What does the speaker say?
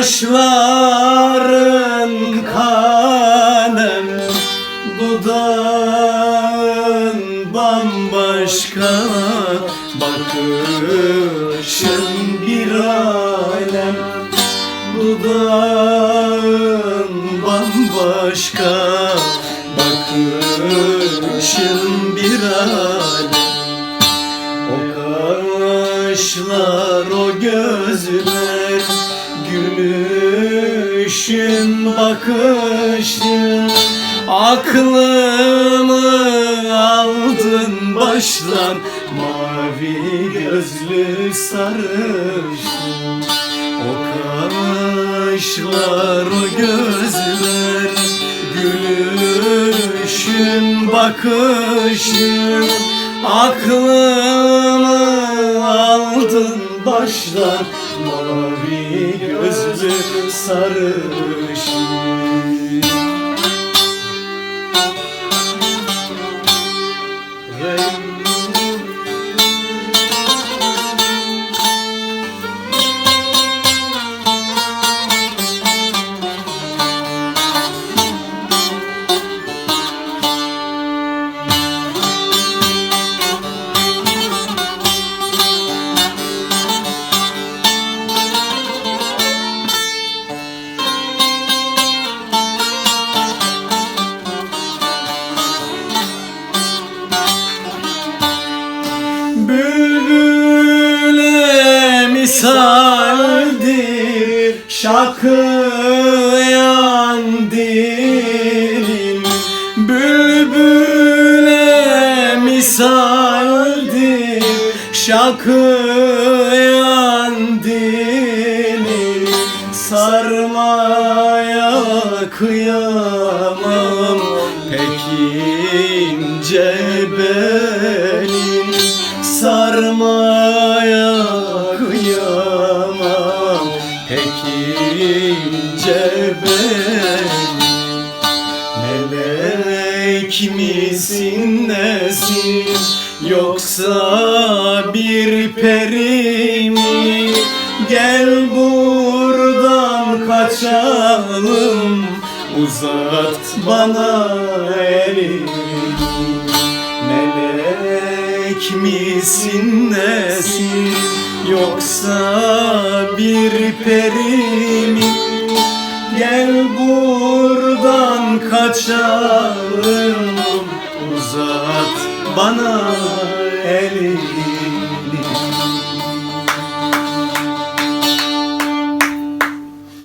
Kaşların kalem Dudağın bambaşka Bakışın bir alem. Dudağın bambaşka Bakışın bir alem Gülüşün, bakışın Aklımı aldın baştan. Mavi gözlü sarışın O kaşlar, o gözler. Gülüşün, bakışın Aklımı aldın baştan. Mavi sarışın Bülbüle misaldir şakıyan dilim. Bülbüle misaldir şakıyan dilim. Sarmaya kıyamam ince benim Melek misin nesin yoksa bir peri mi? Gel buradan kaçalım uzat bana elini Melek misin nesin yoksa bir peri mi? Gel buradan kaçalım Uzat bana elini